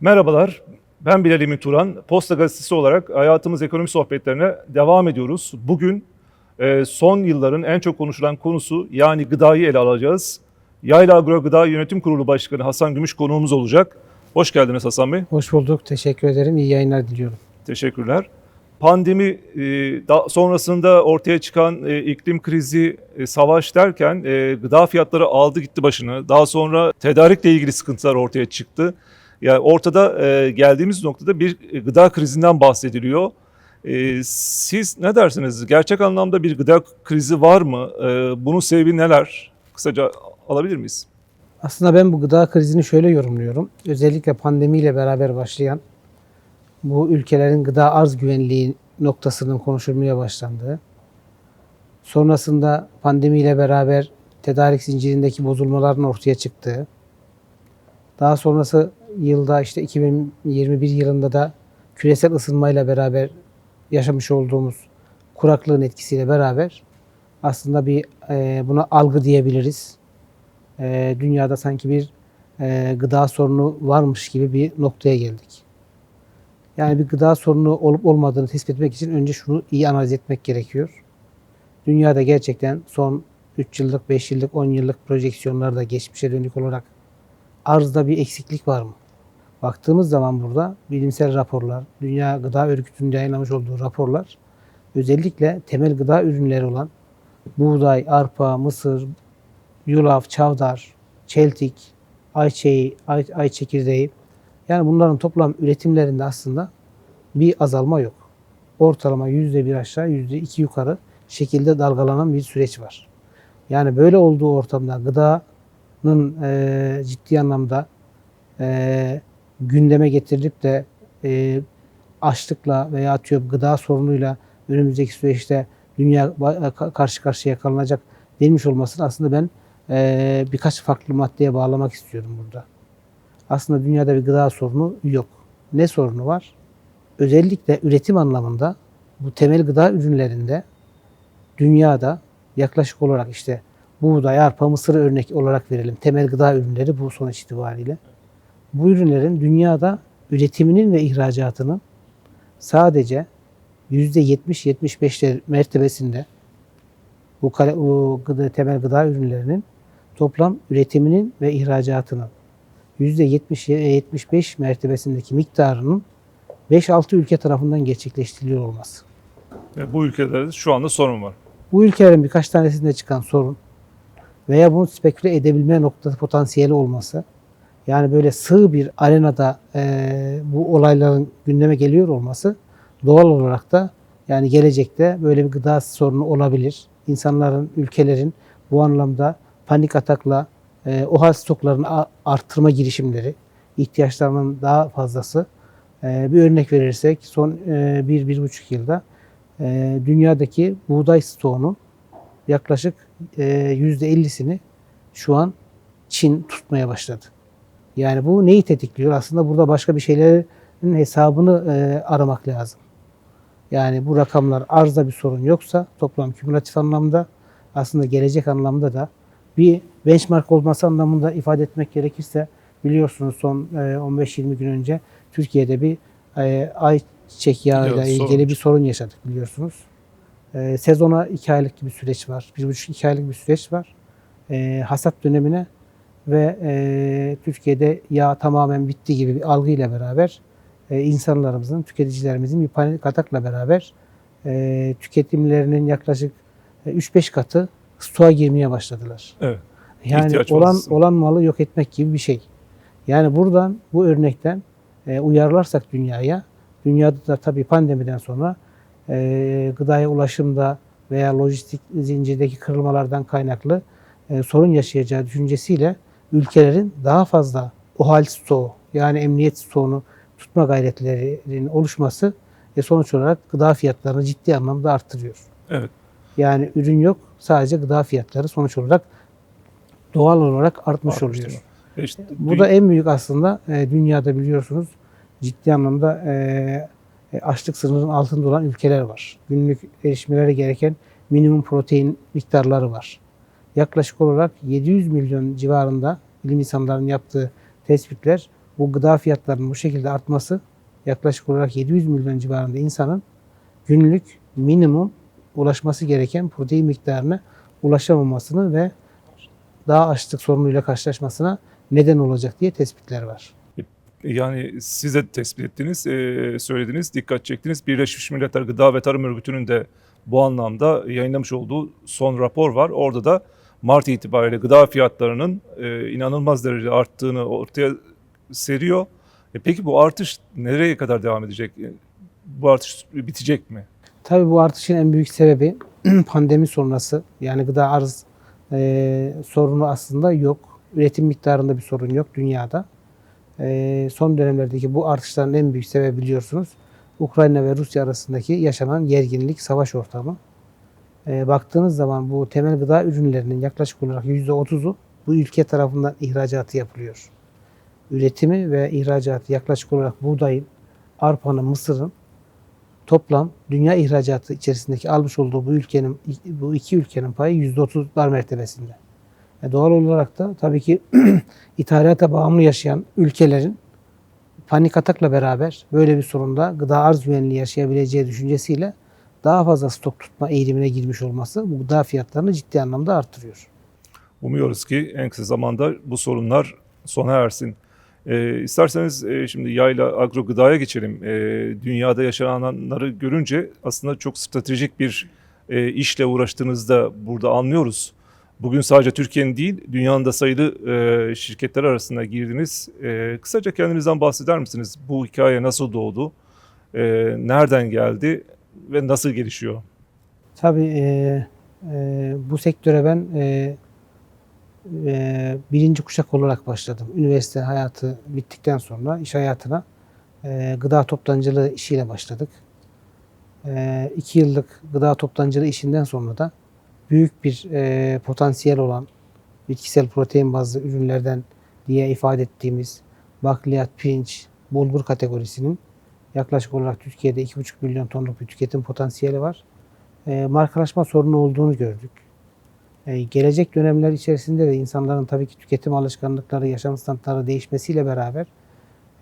Merhabalar, ben Bilal Emin Turan. Posta Gazetesi olarak hayatımız ekonomi sohbetlerine devam ediyoruz. Bugün e, son yılların en çok konuşulan konusu yani gıdayı ele alacağız. Yayla Agro Gıda Yönetim Kurulu Başkanı Hasan Gümüş konuğumuz olacak. Hoş geldiniz Hasan Bey. Hoş bulduk. Teşekkür ederim. İyi yayınlar diliyorum. Teşekkürler. Pandemi e, da- sonrasında ortaya çıkan e, iklim krizi, savaş derken gıda fiyatları aldı gitti başını. Daha sonra tedarikle ilgili sıkıntılar ortaya çıktı. Yani ortada e, geldiğimiz noktada bir e, gıda krizinden bahsediliyor. E, siz ne dersiniz? Gerçek anlamda bir gıda krizi var mı? E, bunun sebebi neler? Kısaca alabilir miyiz? Aslında ben bu gıda krizini şöyle yorumluyorum. Özellikle pandemiyle beraber başlayan bu ülkelerin gıda arz güvenliği noktasının konuşulmaya başlandığı, sonrasında pandemiyle beraber tedarik zincirindeki bozulmaların ortaya çıktığı, daha sonrası yılda işte 2021 yılında da küresel ısınmayla beraber yaşamış olduğumuz kuraklığın etkisiyle beraber aslında bir e, buna algı diyebiliriz. E, dünyada sanki bir e, gıda sorunu varmış gibi bir noktaya geldik. Yani bir gıda sorunu olup olmadığını tespit etmek için önce şunu iyi analiz etmek gerekiyor. Dünyada gerçekten son 3 yıllık, 5 yıllık, 10 yıllık projeksiyonlarda geçmişe dönük olarak arzda bir eksiklik var mı? Baktığımız zaman burada bilimsel raporlar, Dünya Gıda Örgütü'nün yayınlamış olduğu raporlar özellikle temel gıda ürünleri olan buğday, arpa, mısır, yulaf, çavdar, çeltik, ayçiçeği, ay, ay çekirdeği yani bunların toplam üretimlerinde aslında bir azalma yok. Ortalama yüzde bir aşağı, yüzde iki yukarı şekilde dalgalanan bir süreç var. Yani böyle olduğu ortamda gıdanın e, ciddi anlamda e, gündeme getirilip de e, açlıkla veya atıyorum gıda sorunuyla önümüzdeki süreçte dünya ba- karşı karşıya kalınacak denmiş olmasını aslında ben e, birkaç farklı maddeye bağlamak istiyorum burada. Aslında dünyada bir gıda sorunu yok. Ne sorunu var? Özellikle üretim anlamında bu temel gıda ürünlerinde dünyada yaklaşık olarak işte buğday, arpa, mısır örnek olarak verelim. Temel gıda ürünleri bu sonuç itibariyle. Bu ürünlerin dünyada üretiminin ve ihracatının sadece %70-75'ler mertebesinde bu, kale- bu gıda, temel gıda ürünlerinin toplam üretiminin ve ihracatının %70-75 mertebesindeki miktarının 5-6 ülke tarafından gerçekleştiriliyor olması. E, bu ülkelerde şu anda sorun var. Bu ülkelerin birkaç tanesinde çıkan sorun veya bunu speküle edebilme noktası potansiyeli olması, yani böyle sığ bir arenada eee, bu olayların gündeme geliyor olması doğal olarak da yani gelecekte böyle bir gıda sorunu olabilir. İnsanların, ülkelerin bu anlamda panik atakla eee o hal stoklarını a- arttırma girişimleri, ihtiyaçlarının daha fazlası. Eee, bir örnek verirsek son eee, bir, bir buçuk yılda eee, dünyadaki buğday stoğunun yaklaşık eee, %50'sini şu an Çin tutmaya başladı. Yani bu neyi tetikliyor? Aslında burada başka bir şeylerin hesabını eee, aramak lazım. Yani bu rakamlar arzda bir sorun yoksa toplam kümülatif anlamda aslında gelecek anlamda da bir benchmark olması anlamında ifade etmek gerekirse biliyorsunuz son eee, 15-20 gün önce Türkiye'de bir eee, ayçiçek yağıyla sorun. ilgili bir sorun yaşadık biliyorsunuz. Eee, sezona 2 aylık bir süreç var. 1,5-2 aylık bir süreç var. Eee, hasat dönemine ve eee, Türkiye'de yağ tamamen bitti gibi bir algıyla beraber e, insanlarımızın, tüketicilerimizin bir panik atakla beraber e, tüketimlerinin yaklaşık e, 3-5 katı stoğa girmeye başladılar. Evet. Yani İhtiyaç olan fazlası. olan malı yok etmek gibi bir şey. Yani buradan bu örnekten e, uyarlarsak dünyaya, dünyada da tabii pandemiden sonra e, gıdaya ulaşımda veya lojistik zincirdeki kırılmalardan kaynaklı e, sorun yaşayacağı düşüncesiyle ülkelerin daha fazla OHAL stoğu yani emniyet stoğunu tutma gayretlerinin oluşması ve sonuç olarak gıda fiyatlarını ciddi anlamda arttırıyor. Evet. Yani ürün yok sadece gıda fiyatları sonuç olarak doğal olarak artmış Artmış, oluyor. E işte Bu da en büyük aslında e, dünyada biliyorsunuz ciddi anlamda e, e, açlık sınırının altında olan ülkeler var. Günlük erişmeleri gereken minimum protein miktarları var. Yaklaşık olarak 700 milyon civarında bilim insanlarının yaptığı tespitler bu gıda fiyatlarının bu şekilde artması yaklaşık olarak 700 milyon civarında insanın günlük minimum ulaşması gereken protein miktarına ulaşamamasını ve daha açlık sorunuyla karşılaşmasına neden olacak diye tespitler var. Yani siz de tespit ettiniz, e, söylediniz, dikkat çektiniz. Birleşmiş Milletler Gıda ve Tarım Örgütü'nün de bu anlamda yayınlamış olduğu son rapor var. Orada da Mart itibariyle gıda fiyatlarının e, inanılmaz derecede arttığını ortaya seriyor. E peki bu artış nereye kadar devam edecek? E, Bu artış bitecek mi? Tabii bu artışın en büyük sebebi pandemi sonrası yani gıda arz e, sorunu aslında yok. Üretim miktarında bir sorun yok dünyada. E, son dönemlerdeki bu artışların en büyük sebebi biliyorsunuz Ukrayna ve Rusya arasındaki yaşanan gerginlik, savaş ortamı. E, baktığınız zaman bu temel gıda ürünlerinin yaklaşık olarak %30'u bu ülke tarafından ihracatı yapılıyor. Üretimi ve ihracatı yaklaşık olarak buğdayın, arpanın, mısırın toplam dünya ihracatı içerisindeki almış olduğu bu ülkenin bu iki ülkenin payı %30'lar mertebesinde. E doğal olarak da tabii ki ithalata bağımlı yaşayan ülkelerin panik atakla beraber böyle bir sorunda gıda arz güvenliği yaşayabileceği düşüncesiyle daha fazla stok tutma eğilimine girmiş olması bu gıda fiyatlarını ciddi anlamda artırıyor. Umuyoruz ki en kısa zamanda bu sorunlar sona ersin. E, isterseniz e, şimdi yayla agro gıdaya geçelim. E, dünyada yaşananları görünce aslında çok stratejik bir e, işle uğraştığınızda burada anlıyoruz. Bugün sadece Türkiye'nin değil, dünyanın da sayılı e, şirketler arasında girdiniz. E, kısaca kendinizden bahseder misiniz? Bu hikaye nasıl doğdu? E, nereden geldi ve nasıl gelişiyor? Tabii e, e, bu sektöre ben e, e, birinci kuşak olarak başladım. Üniversite hayatı bittikten sonra iş hayatına e, gıda toptancılığı işiyle başladık. E, iki yıllık gıda toptancılığı işinden sonra da büyük bir e, potansiyel olan bitkisel protein bazlı ürünlerden diye ifade ettiğimiz bakliyat, pirinç, bulgur kategorisinin yaklaşık olarak Türkiye'de 2,5 milyon tonluk bir tüketim potansiyeli var. E, markalaşma sorunu olduğunu gördük. E, gelecek dönemler içerisinde de insanların tabii ki tüketim alışkanlıkları, yaşam standartları değişmesiyle beraber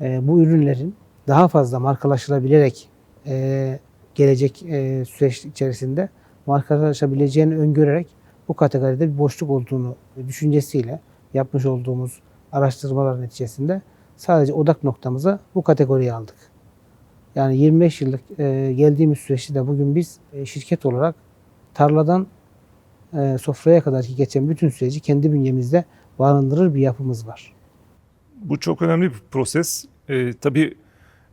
e, bu ürünlerin daha fazla markalaşılabilerek e, gelecek e, süreç içerisinde markalaşabileceğini öngörerek bu kategoride bir boşluk olduğunu düşüncesiyle yapmış olduğumuz araştırmalar neticesinde sadece odak noktamıza bu kategoriyi aldık. Yani 25 yıllık e, geldiğimiz süreçte de bugün biz e, şirket olarak tarladan e, sofraya kadar ki geçen bütün süreci kendi bünyemizde barındırır bir yapımız var. Bu çok önemli bir proses. E, tabii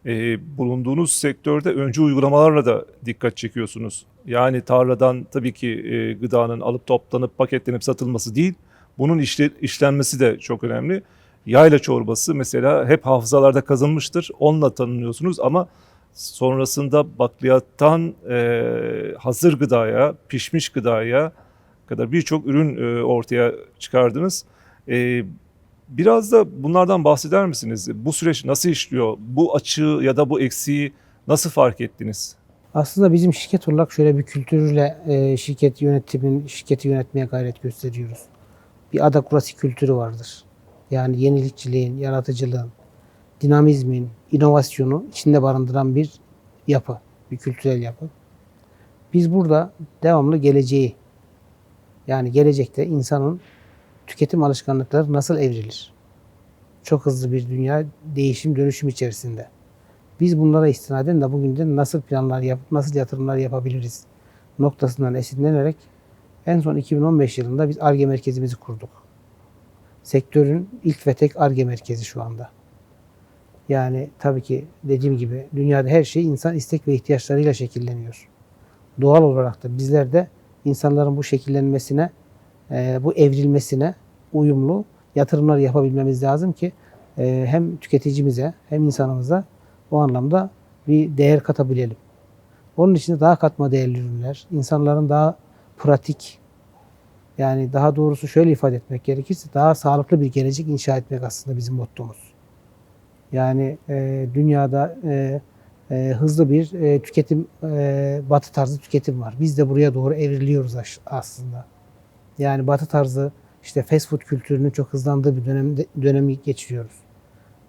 e, bulunduğunuz sektörde öncü uygulamalarla da dikkat çekiyorsunuz. Yani tarladan tabii ki e, gıdanın alıp toplanıp paketlenip satılması değil, bunun işle, işlenmesi de çok önemli. Yayla çorbası mesela hep hafızalarda kazınmıştır. Onunla tanınıyorsunuz ama sonrasında bakliyattan e, hazır gıdaya, pişmiş gıdaya kadar birçok ürün e, ortaya çıkardınız. E, biraz da bunlardan bahseder misiniz? Bu süreç nasıl işliyor? Bu açığı ya da bu eksiği nasıl fark ettiniz? Aslında bizim şirket olarak şöyle bir kültürle e, şirket yönetimin şirketi yönetmeye gayret gösteriyoruz. Bir adakurasi kültürü vardır. Yani yenilikçiliğin, yaratıcılığın, dinamizmin, inovasyonu içinde barındıran bir yapı, bir kültürel yapı. Biz burada devamlı geleceği, yani gelecekte insanın tüketim alışkanlıkları nasıl evrilir? Çok hızlı bir dünya değişim dönüşüm içerisinde. Biz bunlara istinaden de bugün de nasıl planlar yapıp nasıl yatırımlar yapabiliriz noktasından esinlenerek en son 2015 yılında biz ARGE merkezimizi kurduk. Sektörün ilk ve tek ARGE merkezi şu anda. Yani tabii ki dediğim gibi dünyada her şey insan istek ve ihtiyaçlarıyla şekilleniyor. Doğal olarak da bizler de insanların bu şekillenmesine, e, bu evrilmesine uyumlu yatırımlar yapabilmemiz lazım ki e, hem tüketicimize hem insanımıza o anlamda bir değer katabilelim. Onun için de daha katma değerli ürünler, insanların daha pratik, yani daha doğrusu şöyle ifade etmek gerekirse daha sağlıklı bir gelecek inşa etmek aslında bizim mottomuz. Yani e, dünyada e, e, hızlı bir e, tüketim, e, batı tarzı tüketim var. Biz de buraya doğru evriliyoruz aslında. Yani batı tarzı işte fast food kültürünün çok hızlandığı bir dönemde, dönemi geçiriyoruz.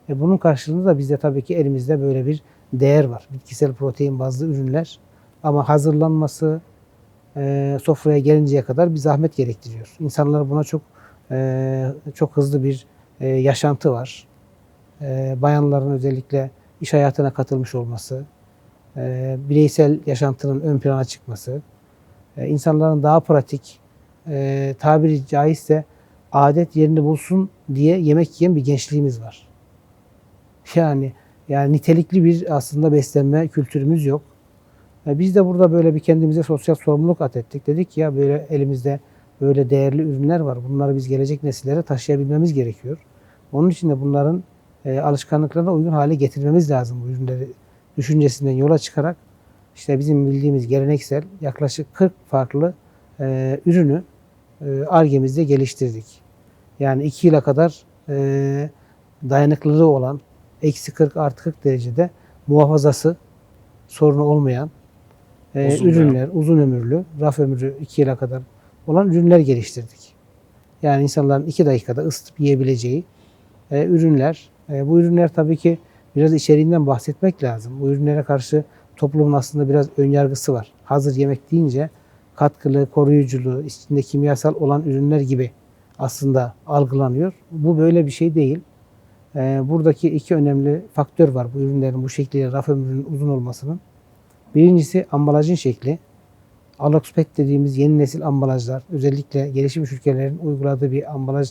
E bunun karşılığında da bizde tabii ki elimizde böyle bir değer var. Bitkisel protein bazlı ürünler ama hazırlanması e, sofraya gelinceye kadar bir zahmet gerektiriyor. İnsanlar buna çok e, çok hızlı bir e, yaşantı var. E, bayanların özellikle iş hayatına katılmış olması, e, bireysel yaşantının ön plana çıkması, e, insanların daha pratik, tabiri caizse adet yerini bulsun diye yemek yiyen bir gençliğimiz var. Yani yani nitelikli bir aslında beslenme kültürümüz yok. Biz de burada böyle bir kendimize sosyal sorumluluk atettik. Dedik ki ya böyle elimizde böyle değerli ürünler var. Bunları biz gelecek nesillere taşıyabilmemiz gerekiyor. Onun için de bunların e, alışkanlıklarına uygun hale getirmemiz lazım bu ürünleri düşüncesinden yola çıkarak işte bizim bildiğimiz geleneksel yaklaşık 40 farklı e, ürünü e, ARGE'mizde geliştirdik. Yani 2 yıla kadar e, dayanıklılığı olan eksi 40 artı 40 derecede muhafazası sorunu olmayan e, Uzun ürünler, uzun ömürlü, raf ömrü 2 yıla kadar olan ürünler geliştirdik. Yani insanların 2 dakikada ısıtıp yiyebileceği e, ürünler. E, bu ürünler tabii ki biraz içeriğinden bahsetmek lazım. Bu ürünlere karşı toplumun aslında biraz önyargısı var. Hazır yemek deyince katkılı, koruyuculu, içinde kimyasal olan ürünler gibi aslında algılanıyor. Bu böyle bir şey değil. Ee, buradaki iki önemli faktör var bu ürünlerin bu şekliyle raf ömrünün uzun olmasının. Birincisi ambalajın şekli. Aloxpek dediğimiz yeni nesil ambalajlar, özellikle gelişmiş ülkelerin uyguladığı bir ambalaj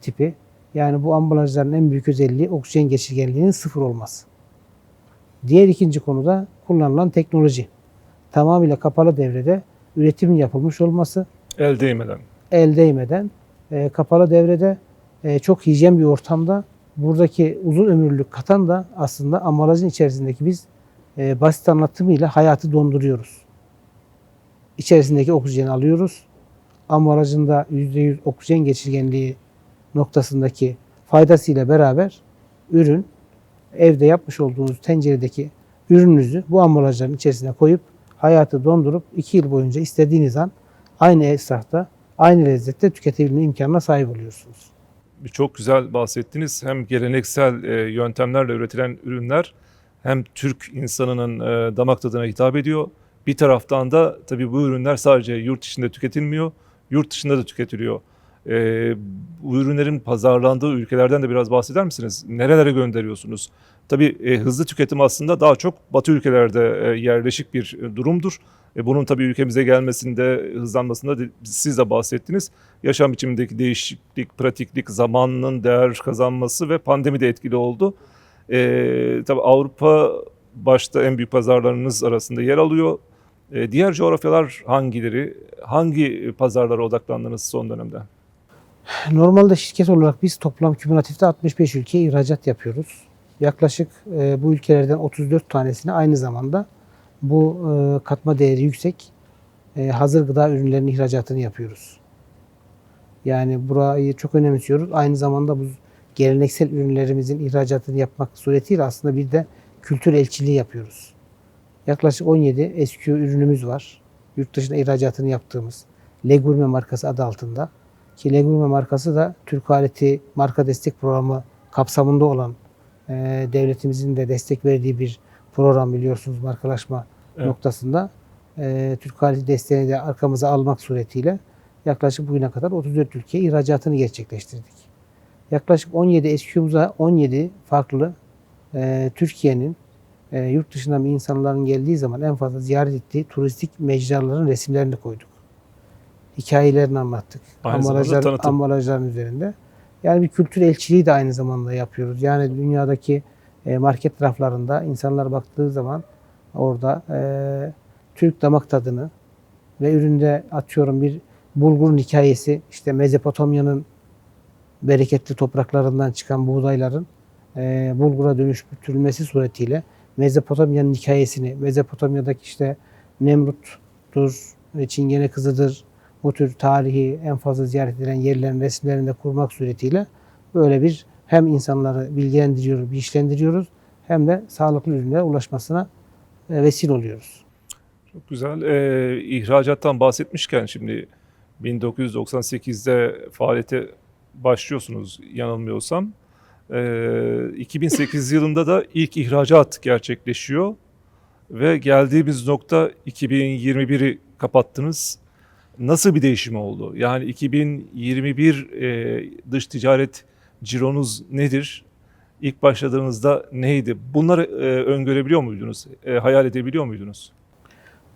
tipi. Yani bu ambalajların en büyük özelliği oksijen geçirgenliğinin sıfır olması. Diğer ikinci konuda kullanılan teknoloji. Tamamıyla kapalı devrede üretimin yapılmış olması, El değmeden. el değmeden e, kapalı devrede e, çok hijyen bir ortamda buradaki uzun ömürlülük katan da aslında ambalajın içerisindeki biz e, basit anlatımıyla hayatı donduruyoruz. İçerisindeki oksijeni alıyoruz. Ambalajın da %100 oksijen geçirgenliği noktasındaki faydasıyla beraber ürün evde yapmış olduğunuz tenceredeki ürününüzü bu ambalajların içerisine koyup hayatı dondurup 2 yıl boyunca istediğiniz an aynı esnafta, aynı lezzette tüketebilme imkanına sahip oluyorsunuz. Çok güzel bahsettiniz. Hem geleneksel e, yöntemlerle üretilen ürünler hem Türk insanının e, damak tadına hitap ediyor. Bir taraftan da tabii bu ürünler sadece yurt içinde tüketilmiyor, yurt dışında da tüketiliyor. E, bu ürünlerin pazarlandığı ülkelerden de biraz bahseder misiniz? Nerelere gönderiyorsunuz? Tabii e, hızlı tüketim aslında daha çok Batı ülkelerde e, yerleşik bir e, durumdur. E, bunun tabii ülkemize gelmesinde, hızlanmasında de, siz de bahsettiniz. Yaşam biçimindeki değişiklik, pratiklik, zamanın değer kazanması ve pandemi de etkili oldu. E, tabii Avrupa başta en büyük pazarlarınız arasında yer alıyor. E, diğer coğrafyalar hangileri? Hangi pazarlara odaklandınız son dönemde? Normalde şirket olarak biz toplam kümülatifte 65 ülkeye ihracat yapıyoruz. Yaklaşık e, bu ülkelerden 34 tanesine aynı zamanda bu e, katma değeri yüksek e, hazır gıda ürünlerinin ihracatını yapıyoruz. Yani burayı çok önemsiyoruz. Aynı zamanda bu geleneksel ürünlerimizin ihracatını yapmak suretiyle aslında bir de kültür elçiliği yapıyoruz. Yaklaşık 17 SQ ürünümüz var. Yurt dışına ihracatını yaptığımız Legurme markası adı altında. Ki Legurme markası da Türk Aleti Marka Destek Programı kapsamında olan e, devletimizin de destek verdiği bir program biliyorsunuz markalaşma Evet. noktasında. E, Türk Aleti desteğini de arkamıza almak suretiyle yaklaşık bugüne kadar 34 ülkeye ihracatını gerçekleştirdik. Yaklaşık 17 SQ'muza 17 farklı e, Türkiye'nin e, yurt dışından insanların geldiği zaman en fazla ziyaret ettiği turistik mecraların resimlerini koyduk. Hikayelerini anlattık. Aynı ambalajların üzerinde. Yani bir kültür elçiliği de aynı zamanda yapıyoruz. Yani dünyadaki e, market raflarında insanlar baktığı zaman orada e, Türk damak tadını ve üründe atıyorum bir bulgurun hikayesi, işte Mezopotamya'nın bereketli topraklarından çıkan buğdayların e, bulgura dönüştürülmesi suretiyle Mezopotamya'nın hikayesini, Mezopotamya'daki işte Nemrut'tur, Çingene kızıdır, bu tür tarihi en fazla ziyaret edilen yerlerin resimlerini de kurmak suretiyle böyle bir hem insanları bilgilendiriyoruz, bilinçlendiriyoruz hem de sağlıklı ürünlere ulaşmasına e, vesile oluyoruz. Çok güzel. Ee, ihracattan bahsetmişken şimdi 1998'de faaliyete başlıyorsunuz yanılmıyorsam. Ee, 2008 yılında da ilk ihracat gerçekleşiyor ve geldiğimiz nokta 2021'i kapattınız. Nasıl bir değişim oldu? Yani 2021 e, dış ticaret cironuz nedir? İlk başladığınızda neydi? Bunları e, öngörebiliyor muydunuz? E, hayal edebiliyor muydunuz?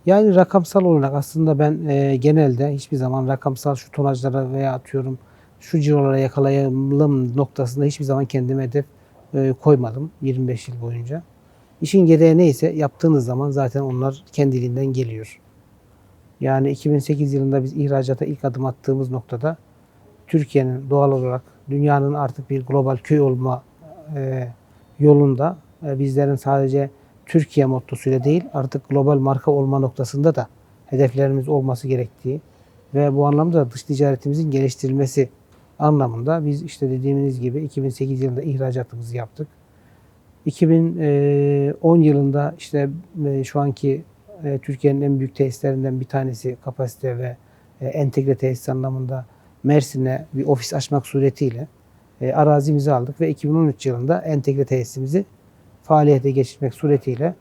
Yani rakamsal olarak aslında ben e, genelde hiçbir zaman rakamsal şu tonajlara veya atıyorum şu cirolara yakalayalım noktasında hiçbir zaman kendime hedef e, koymadım 25 yıl boyunca. İşin gereği neyse yaptığınız zaman zaten onlar kendiliğinden geliyor. Yani 2008 yılında biz ihracata ilk adım attığımız noktada Türkiye'nin doğal olarak dünyanın artık bir global köy olma e, yolunda e, bizlerin sadece Türkiye mottosuyla değil artık global marka olma noktasında da hedeflerimiz olması gerektiği ve bu anlamda da dış ticaretimizin geliştirilmesi anlamında biz işte dediğimiz gibi 2008 yılında ihracatımızı yaptık. 2010 yılında işte e, şu anki Türkiye'nin en büyük tesislerinden bir tanesi kapasite ve e, entegre tesis anlamında Mersin'e bir ofis açmak suretiyle e, arazimizi aldık ve 2013 yılında entegre tesisimizi faaliyete geçirmek suretiyle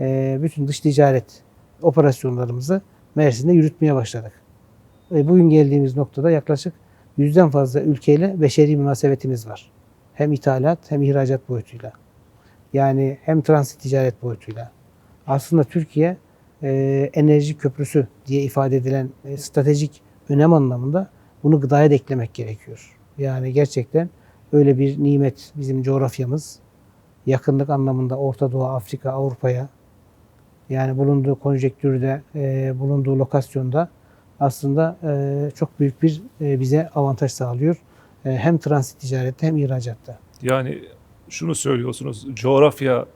e, bütün dış ticaret operasyonlarımızı Mersin'de yürütmeye başladık. Bugün geldiğimiz noktada yaklaşık yüzden fazla ülkeyle beşeri münasebetimiz var. Hem ithalat hem ihracat boyutuyla. Yani hem transit ticaret boyutuyla. Aslında Türkiye enerji köprüsü diye ifade edilen e, stratejik önem anlamında bunu gıdaya da eklemek gerekiyor. Yani gerçekten öyle bir nimet bizim coğrafyamız. Yakınlık anlamında Orta Doğu, Afrika, Avrupa'ya yani bulunduğu konjektürde, e, bulunduğu lokasyonda aslında e, çok büyük bir e, bize avantaj sağlıyor. E, hem transit ticarette hem ihracatta. Yani şunu söylüyorsunuz, coğrafya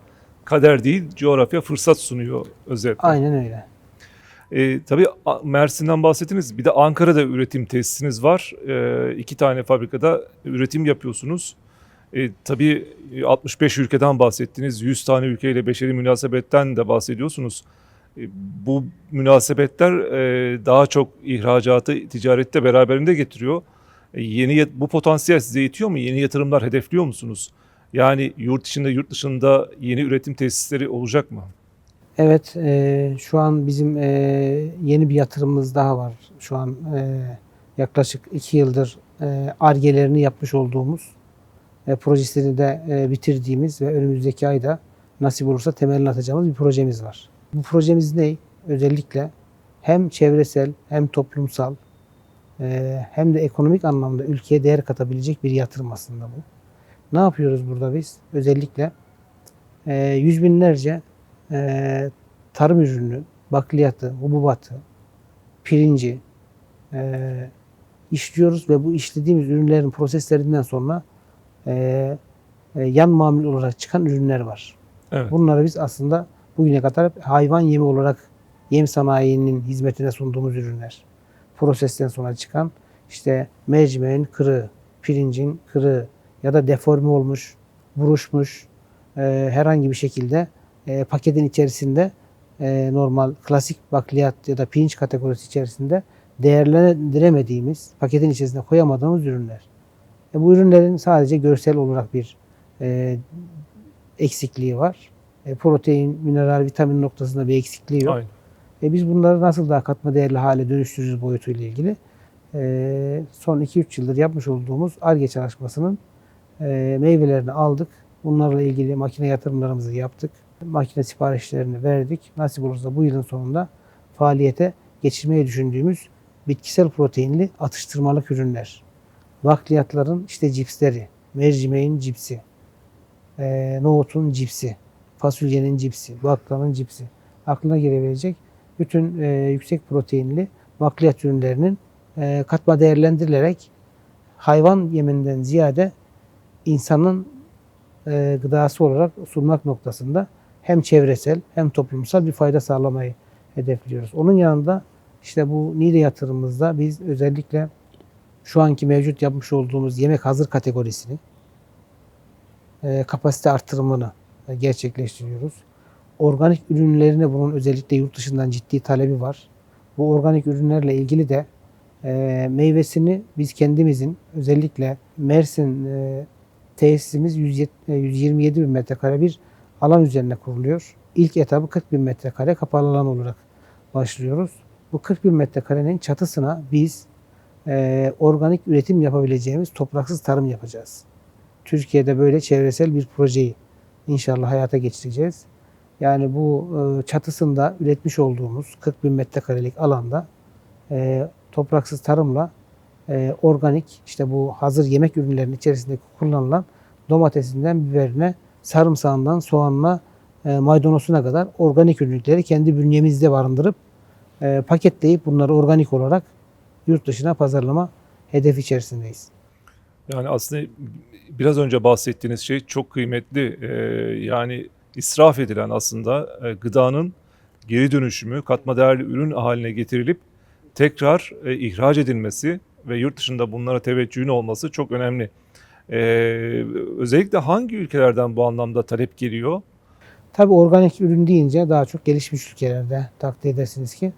kader değil, coğrafya fırsat sunuyor özetle. Aynen öyle. E, tabii Mersin'den bahsettiniz. Bir de Ankara'da üretim tesisiniz var. E, iki tane fabrikada üretim yapıyorsunuz. E, tabii e, 65 ülkeden bahsettiniz. 100 tane ülkeyle beşeri münasebetten de bahsediyorsunuz. E, bu münasebetler e, daha çok ihracatı ticarette beraberinde getiriyor. E, yeni bu potansiyel size yetiyor mu? Yeni yatırımlar hedefliyor musunuz? Yani yurt içinde, yurt dışında yeni üretim tesisleri olacak mı? Evet, e, şu an bizim e, yeni bir yatırımımız daha var. Şu an e, yaklaşık iki yıldır e, argelerini yapmış olduğumuz, e, projesini de e, bitirdiğimiz ve önümüzdeki ayda nasip olursa temelini atacağımız bir projemiz var. Bu projemiz ne? Özellikle hem çevresel hem toplumsal e, hem de ekonomik anlamda ülkeye değer katabilecek bir yatırım aslında bu. Ne yapıyoruz burada biz? Özellikle e, yüz binlerce e, tarım ürünü, bakliyatı, hububatı, pirinci e, işliyoruz ve bu işlediğimiz ürünlerin proseslerinden sonra e, e, yan mamul olarak çıkan ürünler var. Evet. Bunları biz aslında bugüne kadar hayvan yemi olarak yem sanayinin hizmetine sunduğumuz ürünler. Prosesten sonra çıkan işte mercimeğin kırığı, pirincin kırığı ya da deforme olmuş, buruşmuş e, herhangi bir şekilde e, paketin içerisinde e, normal klasik bakliyat ya da pirinç kategorisi içerisinde değerlendiremediğimiz, paketin içerisine koyamadığımız ürünler. E, bu ürünlerin sadece görsel olarak bir e, eksikliği var. E, protein, mineral, vitamin noktasında bir eksikliği yok. Aynen. E, biz bunları nasıl daha katma değerli hale dönüştürürüz boyutuyla ilgili e, son 2-3 yıldır yapmış olduğumuz ARGE çalışmasının e, meyvelerini aldık. Bunlarla ilgili makine yatırımlarımızı yaptık. Makine siparişlerini verdik. Nasip olursa bu yılın sonunda faaliyete geçirmeyi düşündüğümüz bitkisel proteinli atıştırmalık ürünler. Bakliyatların işte cipsleri, mercimeğin cipsi, e, nohutun cipsi, fasulyenin cipsi, baklavanın cipsi. Aklına gelebilecek bütün e, yüksek proteinli bakliyat ürünlerinin e, katma değerlendirilerek hayvan yeminden ziyade insanın e, gıdası olarak sunmak noktasında hem çevresel hem toplumsal bir fayda sağlamayı hedefliyoruz. Onun yanında işte bu NİDE yatırımımızda biz özellikle şu anki mevcut yapmış olduğumuz yemek hazır kategorisini e, kapasite artırımını e, gerçekleştiriyoruz. Organik ürünlerine bunun özellikle yurt dışından ciddi talebi var. Bu organik ürünlerle ilgili de e, meyvesini biz kendimizin özellikle Mersin e, tesisimiz 107 e, 127 bin metrekare bir alan üzerine kuruluyor. İlk etabı 40 bin metrekare kapalı alan olarak başlıyoruz. Bu 40 bin metrekarenin çatısına biz e, organik üretim yapabileceğimiz topraksız tarım yapacağız. Türkiye'de böyle çevresel bir projeyi inşallah hayata geçireceğiz. Yani bu e, çatısında üretmiş olduğumuz 40 bin metrekarelik alanda e, topraksız tarımla e, organik işte bu hazır yemek ürünlerinin içerisinde kullanılan domatesinden biberine, sarımsağından soğanına, e, maydanozuna kadar organik ürünleri kendi bünyemizde barındırıp e, paketleyip bunları organik olarak yurt dışına pazarlama hedefi içerisindeyiz. Yani aslında biraz önce bahsettiğiniz şey çok kıymetli. Ee, yani israf edilen aslında e, gıdanın geri dönüşümü, katma değerli ürün haline getirilip tekrar e, ihraç edilmesi ve yurt dışında bunlara teveccühün olması çok önemli. Ee, özellikle hangi ülkelerden bu anlamda talep geliyor? Tabi organik ürün deyince daha çok gelişmiş ülkelerde takdir edersiniz ki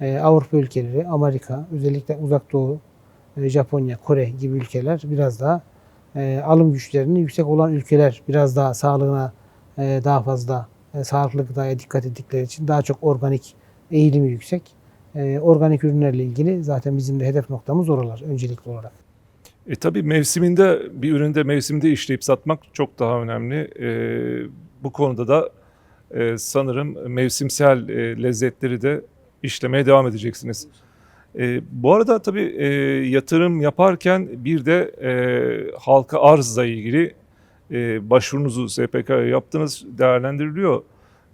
e, Avrupa ülkeleri, Amerika, özellikle Uzak Doğu, e, Japonya, Kore gibi ülkeler biraz daha e, alım güçlerinin yüksek olan ülkeler biraz daha sağlığına e, daha fazla e, sağlıklı gıdaya dikkat ettikleri için daha çok organik eğilimi yüksek. E, organik ürünlerle ilgili zaten bizim de hedef noktamız oralar öncelikli olarak. E tabii mevsiminde bir üründe mevsiminde işleyip satmak çok daha önemli. E, bu konuda da e, sanırım mevsimsel e, lezzetleri de işlemeye devam edeceksiniz. E, bu arada tabii e, yatırım yaparken bir de e, halka arzla ilgili e, başvurunuzu SPK'ya yaptınız değerlendiriliyor.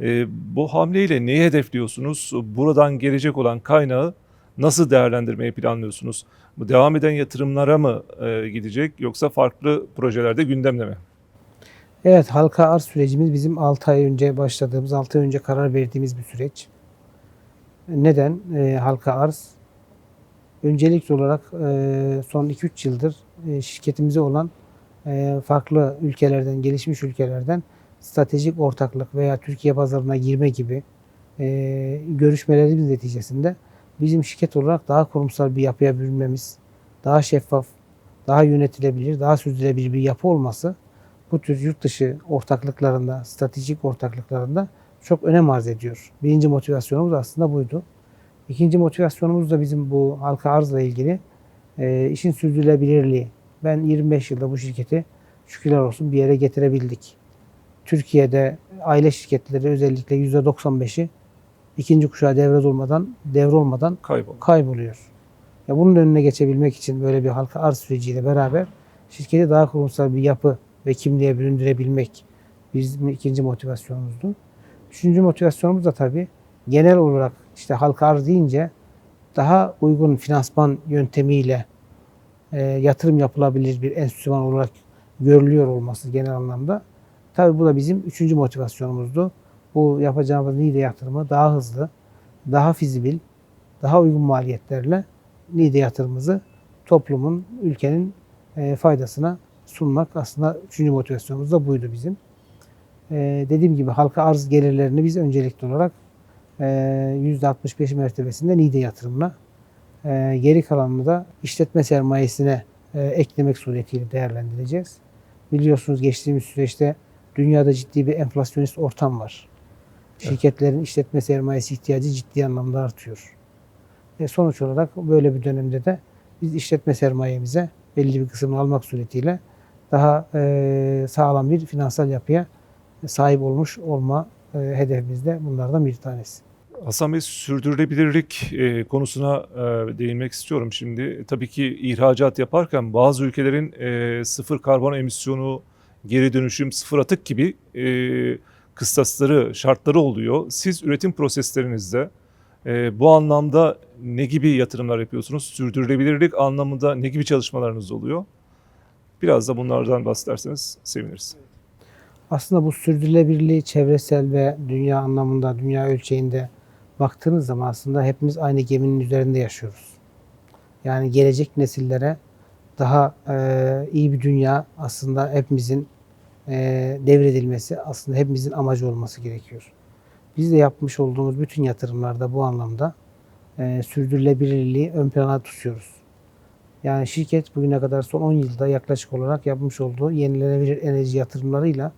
E, bu hamleyle neyi hedefliyorsunuz? Buradan gelecek olan kaynağı nasıl değerlendirmeyi planlıyorsunuz? Bu devam eden yatırımlara mı e, gidecek yoksa farklı projelerde gündemde mi? Evet halka arz sürecimiz bizim 6 ay önce başladığımız, 6 ay önce karar verdiğimiz bir süreç. Neden e, halka arz? Öncelikli olarak e, son 2-3 yıldır e, şirketimize olan e, farklı ülkelerden, gelişmiş ülkelerden stratejik ortaklık veya Türkiye pazarına girme gibi e, görüşmelerimiz neticesinde bizim şirket olarak daha kurumsal bir yapıya bürünmemiz, daha şeffaf, daha yönetilebilir, daha sürdürülebilir bir yapı olması bu tür yurt dışı ortaklıklarında, stratejik ortaklıklarında çok önem arz ediyor. Birinci motivasyonumuz aslında buydu. İkinci motivasyonumuz da bizim bu halka arzla ilgili e, işin sürdürülebilirliği. Ben 25 yılda bu şirketi şükürler olsun bir yere getirebildik. Türkiye'de aile şirketleri özellikle %95'i ikinci kuşağa devrolmadan devrolmadan Kaybol. kayboluyor. Ya bunun önüne geçebilmek için böyle bir halka arz süreciyle beraber şirketi daha kurumsal bir yapı ve kimliğe büründürebilmek bizim ikinci motivasyonumuzdu. Üçüncü motivasyonumuz da tabii genel olarak işte halka arz deyince daha uygun finansman yöntemiyle e, yatırım yapılabilir bir enstrüman olarak görülüyor olması genel anlamda. Tabii bu da bizim üçüncü motivasyonumuzdu. Bu yapacağımız NİDE yatırımı daha hızlı, daha fizibil, daha uygun maliyetlerle NİDE yatırımımızı toplumun, ülkenin e, faydasına sunmak aslında üçüncü motivasyonumuz da buydu bizim. E, dediğim gibi halka arz gelirlerini biz öncelikli olarak e, %65 mertebesinde NİDE yatırımına, e, geri kalanını da işletme sermayesine e, eklemek suretiyle değerlendireceğiz. Biliyorsunuz geçtiğimiz süreçte dünyada ciddi bir enflasyonist ortam var. Şirketlerin işletme sermayesi ihtiyacı ciddi anlamda artıyor. E, sonuç olarak böyle bir dönemde de biz işletme sermayemize belli bir kısmını almak suretiyle daha e, sağlam bir finansal yapıya sahip olmuş olma e, hedefimiz de bunlardan bir tanesi. Hasan Bey sürdürülebilirlik e, konusuna e, değinmek istiyorum şimdi. Tabii ki ihracat yaparken bazı ülkelerin e, sıfır karbon emisyonu, geri dönüşüm, sıfır atık gibi e, kıstasları, şartları oluyor. Siz üretim proseslerinizde e, bu anlamda ne gibi yatırımlar yapıyorsunuz? Sürdürülebilirlik anlamında ne gibi çalışmalarınız oluyor? Biraz da bunlardan bahsederseniz seviniriz. Aslında bu sürdürülebilirliği çevresel ve dünya anlamında, dünya ölçeğinde baktığınız zaman aslında hepimiz aynı geminin üzerinde yaşıyoruz. Yani gelecek nesillere daha e, iyi bir dünya aslında hepimizin e, devredilmesi aslında hepimizin amacı olması gerekiyor. Biz de yapmış olduğumuz bütün yatırımlarda bu anlamda e, sürdürülebilirliği ön plana tutuyoruz. Yani şirket bugüne kadar son 10 yılda yaklaşık olarak yapmış olduğu yenilenebilir enerji yatırımlarıyla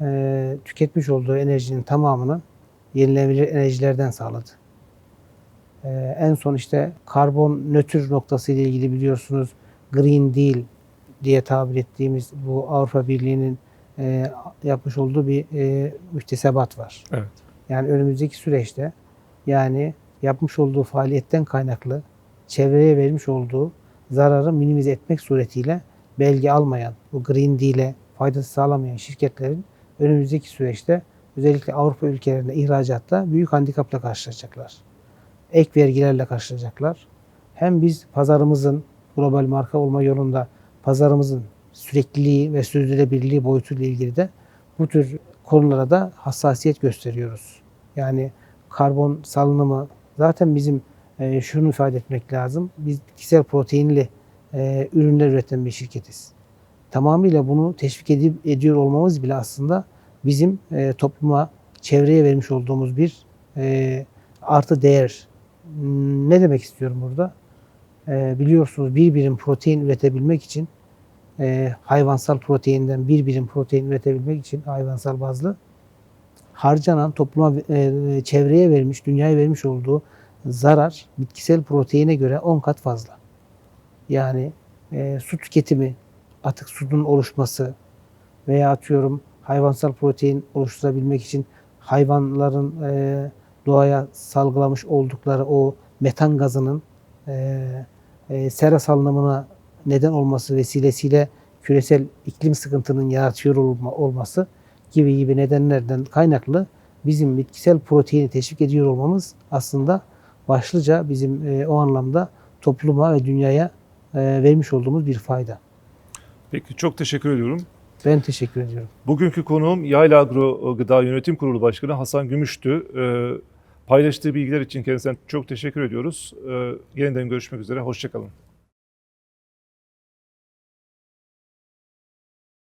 e, tüketmiş olduğu enerjinin tamamını yenilenebilir enerjilerden sağladı. E, en son işte karbon nötr noktası ile ilgili biliyorsunuz Green Deal diye tabir ettiğimiz bu Avrupa Birliği'nin e, yapmış olduğu bir e, müktesebat var. Evet. Yani önümüzdeki süreçte yani yapmış olduğu faaliyetten kaynaklı çevreye vermiş olduğu zararı minimize etmek suretiyle belge almayan, bu Green Deal'e faydası sağlamayan şirketlerin önümüzdeki süreçte özellikle Avrupa ülkelerinde ihracatta büyük handikapla karşılaşacaklar. Ek vergilerle karşılaşacaklar. Hem biz pazarımızın global marka olma yolunda pazarımızın sürekliliği ve sürdürülebilirliği boyutuyla ilgili de bu tür konulara da hassasiyet gösteriyoruz. Yani karbon salınımı zaten bizim e, şunu ifade etmek lazım. Biz bitkisel proteinli e, ürünler üreten bir şirketiz. Tamamıyla bunu teşvik edip, ediyor olmamız bile aslında bizim e, topluma, çevreye vermiş olduğumuz bir e, artı değer. Ne demek istiyorum burada? E, biliyorsunuz bir birim protein üretebilmek için e, hayvansal proteinden bir birim protein üretebilmek için hayvansal bazlı harcanan topluma e, çevreye vermiş, dünyaya vermiş olduğu zarar bitkisel proteine göre 10 kat fazla. Yani e, su tüketimi, atık sudun oluşması veya atıyorum hayvansal protein oluşturabilmek için hayvanların e, doğaya salgılamış oldukları o metan gazının e, e, sera salınımına neden olması vesilesiyle küresel iklim sıkıntının yaratıyor olma, olması gibi gibi nedenlerden kaynaklı bizim bitkisel proteini teşvik ediyor olmamız aslında başlıca bizim e, o anlamda topluma ve dünyaya e, vermiş olduğumuz bir fayda. Peki çok teşekkür ediyorum. Ben teşekkür ediyorum. Bugünkü konuğum Yayla Agro Gıda Yönetim Kurulu Başkanı Hasan Gümüş'tü. Ee, paylaştığı bilgiler için kendisine çok teşekkür ediyoruz. Ee, yeniden görüşmek üzere. Hoşçakalın.